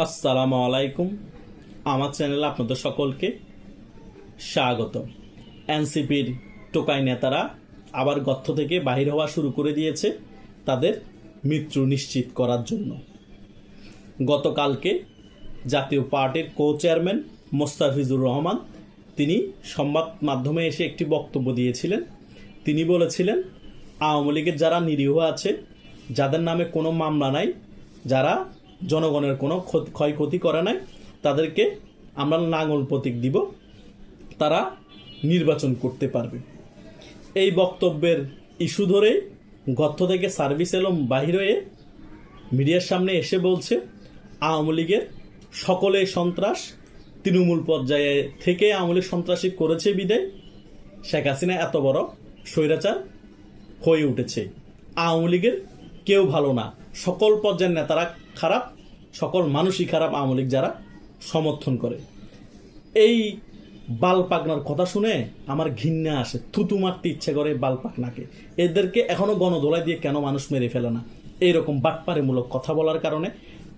আসসালামু আলাইকুম। আমার চ্যানেলে আপনাদের সকলকে স্বাগত এনসিপির টোকাই নেতারা আবার গর্ত থেকে বাহির হওয়া শুরু করে দিয়েছে তাদের মৃত্যু নিশ্চিত করার জন্য। গতকালকে জাতীয় পার্টির কো চেয়ারম্যান মোস্তাফিজুর রহমান তিনি সংবাদ মাধ্যমে এসে একটি বক্তব্য দিয়েছিলেন। তিনি বলেছিলেন, আওয়ামী লীগের যারা নিরীহ আছে, যাদের নামে কোনো মামলা নাই, যারা জনগণের কোনো ক্ষয়ক্ষতি করে নাই। তাদেরকে আমরা নাঙল প্রতীক দিব। তারা নির্বাচন করতে পারবে। এই বক্তব্যের ইস্যু ধরেই গর্ত থেকে সার্ভিস এলম বাহির হয়ে মিডিয়ার সামনে এসে বলছে, আওয়ামী লীগের সকলে সন্ত্রাস, তৃণমূল পর্যায়ে থেকে আওয়ামী লীগ সন্ত্রাসী করেছে বিদায়। শেখ হাসিনা এত বড় স্বৈরাচার হয়ে উঠেছে। আওয়ামী লীগের কেউ ভালো না। সকল পর্যায়ের নেতারা খারাপ, সকল মানুষই খারাপ আওয়ামী লীগ যারা সমর্থন করে। এই বাল পাকনার কথা শুনে আমার ঘৃণা আসে, থুতু মারতে ইচ্ছে করে বাল পাকনাকে। এদেরকে এখনও গণদোলাই দিয়ে কেন মানুষ মেরে ফেলে না? এইরকম বাটপারেমূলক কথা বলার কারণে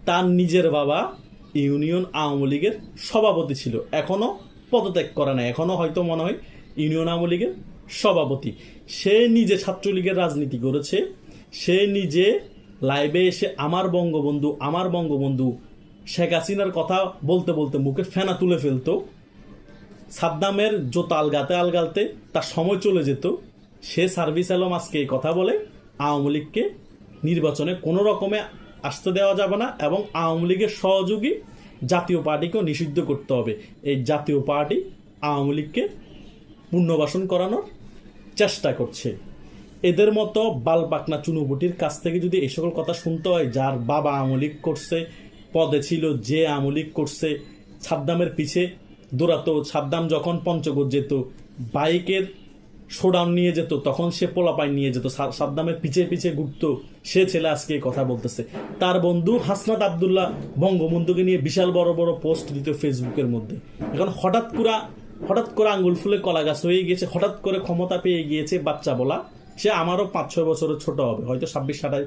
তার নিজের বাবা ইউনিয়ন আওয়ামী লীগের সভাপতি ছিল। এখনও পদত্যাগ করে না এখনও হয়তো মনে হয় ইউনিয়ন আওয়ামী লীগের সভাপতি। সে নিজে ছাত্রলীগের রাজনীতি করেছে। সে নিজে লাইভে এসে আমার বঙ্গবন্ধু আমার বঙ্গবন্ধু শেখ হাসিনার কথা বলতে বলতে মুখে ফেনা তুলে ফেলতো। সাদ্দামের জোতা আলগাতে আলগালতে তার সময় চলে যেত। সে সার্ভিস আলম আজকে এই কথা বলে, আওয়ামী লীগকে নির্বাচনে কোনো রকমে আসতে দেওয়া যাবে না এবং আওয়ামী লীগের সহযোগী জাতীয় পার্টিকেও নিষিদ্ধ করতে হবে। এই জাতীয় পার্টি আওয়ামী লীগকে পুনর্বাসন করানোর চেষ্টা করছে। এদের মতো বালপাকনা চুনুপুটির কাছ থেকে যদি এই সকল কথা শুনতে হয়, যার বাবা আমলিক করছে, পদে ছিল যে আমলিক করছে সাদ্দামের পিছে দৌড়াতো সাদ্দাম যখন পঞ্চগড় যেত, বাইকের শোডাউন নিয়ে যেত, তখন সে পোলাপাই নিয়ে যেত সাদ্দামের পিছে পিছে ঘুরত, সে ছেলে আজকে কথা বলতেছে। তার বন্ধু হাসনাত আবদুল্লাহ বঙ্গবন্ধুকে নিয়ে বিশাল বড় বড় পোস্ট দিত ফেসবুকের মধ্যে। এখন হঠাৎ করে হঠাৎ করে আঙ্গুল ফুলে কলা গাছ হয়ে গিয়েছে, হঠাৎ করে ক্ষমতা পেয়ে গিয়েছে বাচ্চা বলা। সে আমারও পাঁচ, ছয় বছরের ছোট হবে, হয়তো ছাব্বিশ, সাতাশ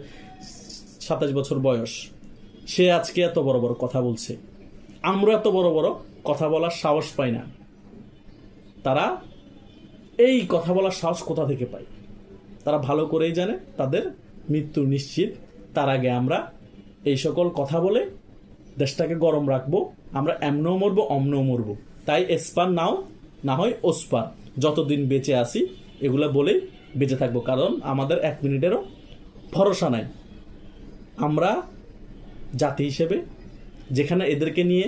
সাতাশ বছর বয়স। সে আজকে এত বড় বড় কথা বলছে। আমরা এত বড় বড় কথা বলার সাহস পাই না। তারা এই কথা বলার সাহস কোথা থেকে পায়? তারা ভালো করেই জানে, তাদের মৃত্যু নিশ্চিত। তার আগে আমরা এই সকল কথা বলে দেশটাকে গরম রাখব। আমরা এমনও মরবো, অমনও মরবো। তাই এসপার নাও, না হয় ওসপার, যতদিন বেঁচে আসি এগুলো বলেই বেঁচে থাকব, কারণ আমাদের এক মিনিটেরও ভরসা নাই। আমরা জাতি হিসেবে যেখানে এদেরকে নিয়ে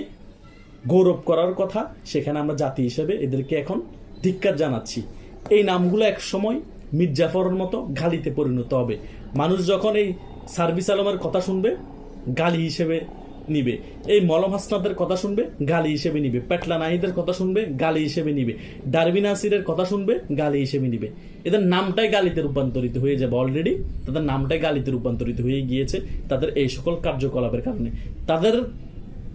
গৌরব করার কথা, সেখানে আমরা জাতি হিসেবে এদেরকে এখন ধিক্কার জানাচ্ছি। এই নামগুলো এক সময় মির্জাফরের মতো গালিতে পরিণত হবে। মানুষ যখন এই সার্ভিস আলমের কথা শুনবে, গালি হিসেবে নিবে। এই মলম হাসনাদের কথা শুনবে, গালি হিসেবে নিবে। পেটলা নাহিদের কথা শুনবে, গালি হিসেবে নিবে। ডারবিন আসিরের কথা শুনবে, গালি হিসেবে নিবে। এদের নামটাই গালিতে রূপান্তরিত হয়ে যাবে অলরেডি তাদের নামটাই গালিতে রূপান্তরিত হয়ে গিয়েছে তাদের এই সকল কার্যকলাপের কারণে। তাদের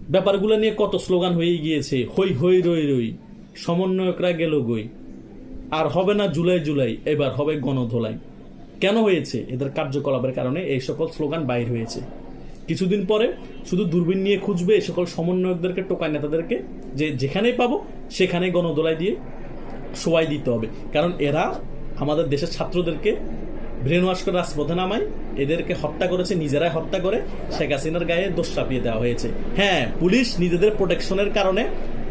ব্যাপারগুলো নিয়ে কত স্লোগান হয়ে গিয়েছে, হই হই, রই রই, সমন্বয়করা গেল গই। আর হবে না জুলাই জুলাই, এবার হবে গণধোলাই। কেন হয়েছে? এদের কার্যকলাপের কারণে এই সকল স্লোগান বাইর হয়েছে। কিছুদিন পরে শুধু দূরবীন নিয়ে খুঁজবে সকল সমন্বয়কদেরকে, টোকায় নেতাদেরকে, যে যেখানেই পাবো সেখানেই গণদোলায় দিয়ে সবাই দিতে হবে। কারণ এরা আমাদের দেশের ছাত্রদেরকে ব্রেন করে রাজপথে নামায়, এদেরকে হত্যা করেছে, নিজেরাই হত্যা করে, শেখ হাসিনার গায়ে দোষ চাপিয়ে দেওয়া হয়েছে। হ্যাঁ পুলিশ নিজেদের প্রোটেকশনের কারণে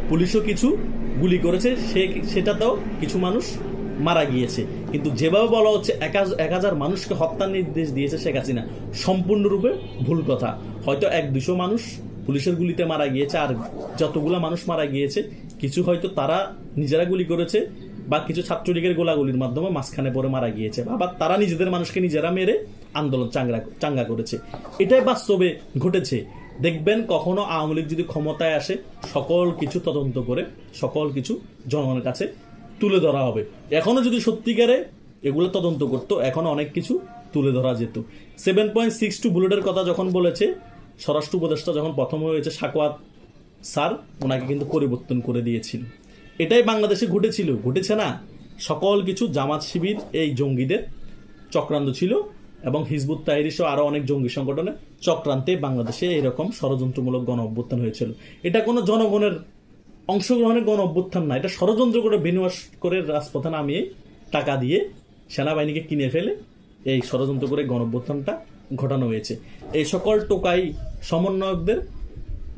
পুলিশও কিছু গুলি করেছে, সে সেটাতেও কিছু মানুষ মারা গিয়েছে। কিন্তু যেভাবে বলা হচ্ছে এক হাজার মানুষকে হত্যার নির্দেশ দিয়েছে শেখ হাসিনা, সম্পূর্ণরূপে ভুল কথা। হয়তো এক দুশো মানুষ পুলিশের গুলিতে মারা গিয়েছে আর যতগুলা মানুষ মারা গিয়েছে, কিছু হয়তো তারা নিজেরা গুলি করেছে বা কিছু ছাত্রলীগের গোলাগুলির মাধ্যমে মাঝখানে পরে মারা গিয়েছে আবার তারা নিজেদের মানুষকে নিজেরা মেরে আন্দোলন চাঙ্গা চাঙ্গা করেছে। এটাই বাস্তবে ঘটেছে। দেখবেন কখনো আওয়ামী লীগ যদি ক্ষমতায় আসে, সকল কিছু তদন্ত করে, সকল কিছু জনগণের কাছে তুলে ধরা হবে। এখনও যদি সত্যিকারে এগুলো তদন্ত করতো, এখন অনেক কিছু তুলে ধরা যেত। সেভেন পয়েন্ট সিক্স টু বুলেটের কথা যখন বলেছে, স্বরাষ্ট্র উপদেষ্টা যখন প্রথম হয়েছে সাকওয়াত স্যার, ওনাকে কিন্তু পরিবর্তন করে দিয়েছিল। এটাই বাংলাদেশে ঘটেছিল। ঘটেছে না, সকল কিছু জামাত শিবির, এই জঙ্গিদের চক্রান্ত ছিল এবং হিজবুত তাহিরি সহ আরও অনেক জঙ্গি সংগঠনে চক্রান্তে বাংলাদেশে এরকম ষড়যন্ত্রমূলক গণ অভ্যুত্থান হয়েছিল। এটা কোনো জনগণের অংশগ্রহণের গণ অভ্যুত্থান না এটা ষড়যন্ত্র করে বিনিয়োগ করে রাজপথে নামিয়ে টাকা দিয়ে সেনাবাহিনীকে কিনে ফেলে এই ষড়যন্ত্র করে গণ অভ্যুত্থানটা ঘটানো হয়েছে। এই সকল টোকাই সমন্বয়কদের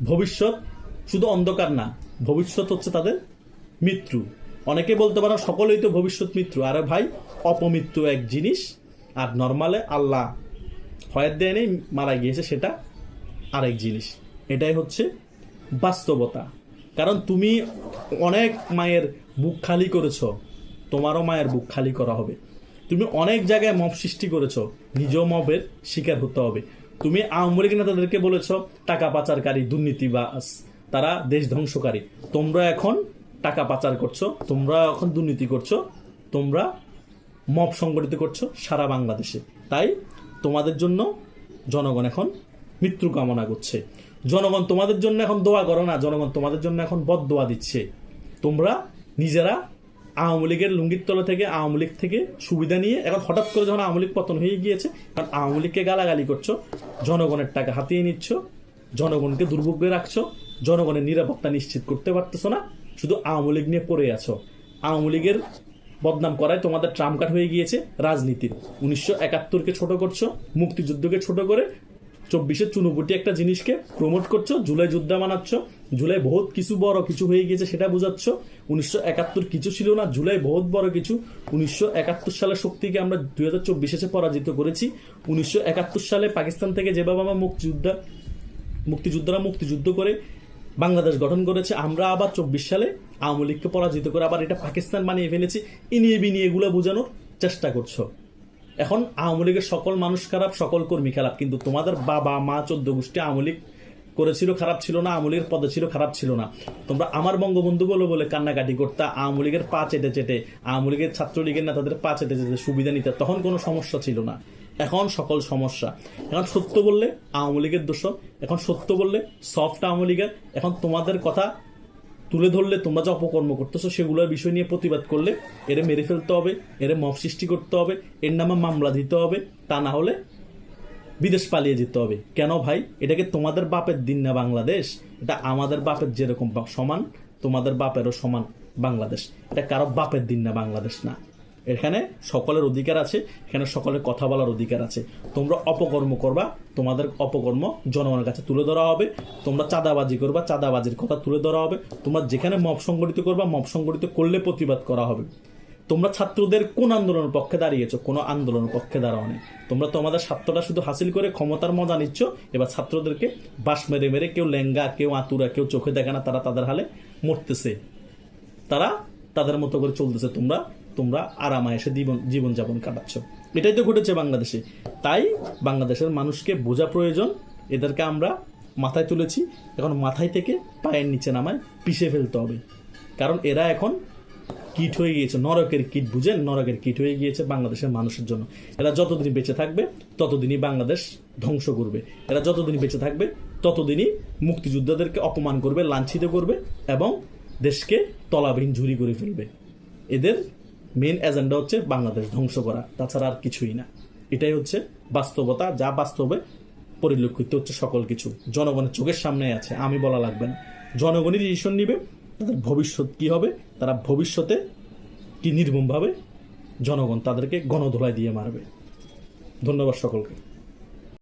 ভবিষ্যৎ শুধু অন্ধকার না, ভবিষ্যৎ হচ্ছে তাদের মৃত্যু। অনেকে বলতে পারো সকলেই তো ভবিষ্যৎ মৃত্যু। আরে ভাই, অপমৃত্যু এক জিনিস, আর নর্মালে আল্লাহ হয়াত দেয় নেই মারা গিয়েছে সেটা আরেক জিনিস। এটাই হচ্ছে বাস্তবতা। কারণ তুমি অনেক মায়ের বুক খালি করেছ, তোমারও মায়ের বুক খালি করা হবে। তুমি অনেক জায়গায় মব সৃষ্টি করেছ, নিজেও মবের শিকার হতে হবে। তুমি আওয়ামী নেতাদেরকে বলেছ, টাকা পাচারকারী দুর্নীতিবাস তারা দেশ ধ্বংসকারী। তোমরা এখন টাকা পাচার করছ, তোমরা এখন দুর্নীতি করছ, তোমরা মব সংগঠিত করছ সারা বাংলাদেশে। তাই তোমাদের জন্য জনগণ এখন মৃত্যু কামনা করছে। জনগণ তোমাদের জন্য এখন দোয়া করো না, জনগণ তোমাদের জন্য এখন বদ দোয়া দিচ্ছে। তোমরা নিজেরা আওয়ামী লীগের লুঙ্গির তলা থেকে, আওয়ামী লীগ থেকে সুবিধা নিয়ে এখন হঠাৎ করে যখন আওয়ামী লীগ পতন হয়ে গিয়েছে, কারণ আওয়ামী লীগকে গালাগালি করছ, জনগণের টাকা হাতিয়ে নিচ্ছ, জনগণকে দুর্ভোগে রাখছো, জনগণের নিরাপত্তা নিশ্চিত করতে পারতেছো না, শুধু আওয়ামী লীগ নিয়ে পড়ে আছো। আওয়ামী লীগের বদনাম করায় তোমাদের ট্রাম কাট হয়ে গিয়েছে রাজনীতির। উনিশশো একাত্তরকে ছোট করছ, মুক্তিযুদ্ধকে ছোট করে চব্বিশে চুনোপুটি একটা জিনিসকে প্রমোট করছ, জুলাই যোদ্ধা বানাচ্ছ জুলাই বহুত কিছু বড় কিছু হয়ে গিয়েছে সেটা বোঝাচ্ছ। উনিশশো একাত্তর কিছু ছিল না, জুলাই বহুত বড় কিছু। উনিশশো একাত্তর সালের শক্তিকে আমরা দুই হাজার চব্বিশে পরাজিত করেছি। উনিশশো একাত্তর সালে পাকিস্তান থেকে যেভাবে আমরা মুক্তিযোদ্ধা মুক্তিযোদ্ধারা মুক্তিযুদ্ধ করে বাংলাদেশ গঠন করেছে, আমরা আবার চব্বিশ সালে আওয়ামী লীগকে পরাজিত করে আবার এটা পাকিস্তান বানিয়ে ফেলেছি। ইনিয়ে বিনিয়ে এগুলো বোঝানোর চেষ্টা করছ। এখন আওয়ামী লীগের সকল মানুষ খারাপ, সকল কর্মী খারাপ, কিন্তু তোমাদের বাবা, মা, চোদ্দ গোষ্ঠী আওয়ামী লীগ করেছিল, খারাপ ছিল না, আওয়ামী লীগের পদে ছিল, খারাপ ছিল না। তোমরা আমার বঙ্গবন্ধু বলে বলে কান্নাকাটি করতে, আওয়ামী লীগের পা চেটে চেটে, আওয়ামী লীগের ছাত্রলীগের নেতাদের পা চেটে চেটে সুবিধা নিতে, তখন কোনো সমস্যা ছিল না। এখন সকল সমস্যা। এখন সত্য বললে আওয়ামী লীগের দোষ এখন সত্য বললে সফট আওয়ামী লীগের, এখন তোমাদের কথা তুলে ধরলে তোমরা যে অপকর্ম করতেছো সেগুলোর বিষয় নিয়ে প্রতিবাদ করলে এরে মেরে ফেলতে হবে, এরে মব সৃষ্টি করতে হবে, এর নামে মামলা দিতে হবে, তা না হলে বিদেশ পালিয়ে যেতে হবে। কেন ভাই? এটাকে তোমাদের বাপের দিন না বাংলাদেশ? এটা আমাদের বাপের যেরকম সমান, তোমাদের বাপেরও সমান বাংলাদেশ। এটা কারও বাপের দিন না বাংলাদেশ না। এখানে সকলের অধিকার আছে, এখানে সকলের কথা বলার অধিকার আছে। তোমরা অপকর্ম করবা, তোমাদের অপকর্ম জনগণের কাছে তুলে ধরা হবে। তোমরা চাঁদাবাজি করবা, চাঁদাবাজির কথা তুলে ধরা হবে। তোমরা যেখানে মব সংগঠিত করবা, মব সংগঠিত করলে প্রতিবাদ করা হবে। তোমরা ছাত্রদের কোন আন্দোলনের পক্ষে দাঁড়িয়েছো? কোনো আন্দোলনের পক্ষে দাঁড়াও নেই। তোমরা তোমাদের স্বার্থটা শুধু হাসিল করে ক্ষমতার মজা নিচ্ছ। এবার ছাত্রদেরকে বাস মেরে মেরে কেউ লেঙ্গা, কেউ আতুরা কেউ চোখে দেখে না, তারা তাদের হালে মরতেছে। তারা তাদের মতো করে চলতেছে তোমরা। তোমরা আরামায়েসে জীবন জীবনযাপন কাটাচ্ছ। এটাই তো ঘটেছে বাংলাদেশে। তাই বাংলাদেশের মানুষকে বোঝা প্রয়োজন, এদেরকে আমরা মাথায় তুলেছি। এখন মাথায় থেকে পায়ের নিচে নামায় পিষে ফেলতে হবে। কারণ এরা এখন কিট হয়ে গিয়েছে, নরকের কিট বুঝেন নরকের কিট হয়ে গিয়েছে বাংলাদেশের মানুষের জন্য। এরা যতদিন বেঁচে থাকবে, ততদিনই বাংলাদেশ ধ্বংস করবে। এরা যতদিন বেঁচে থাকবে, ততদিনই মুক্তিযোদ্ধাদেরকে অপমান করবে, লাঞ্ছিত করবে এবং দেশকে তলাবিহীন ঝুরি করে ফেলবে। এদের মেন এজেন্ডা হচ্ছে বাংলাদেশ ধ্বংস করা, তাছাড়া আর কিছুই না। এটাই হচ্ছে বাস্তবতা, যা বাস্তবে পরিলক্ষিত হচ্ছে সকল কিছু। জনগণের চোখের সামনে আছে, আমি বলা লাগবে না। জনগণই ডিসিশন নিবে, তাদের ভবিষ্যৎ কি হবে, তারা ভবিষ্যতে কি নির্মমভাবে জনগণ তাদেরকে গণধোলায় দিয়ে মারবে। ধন্যবাদ সকলকে।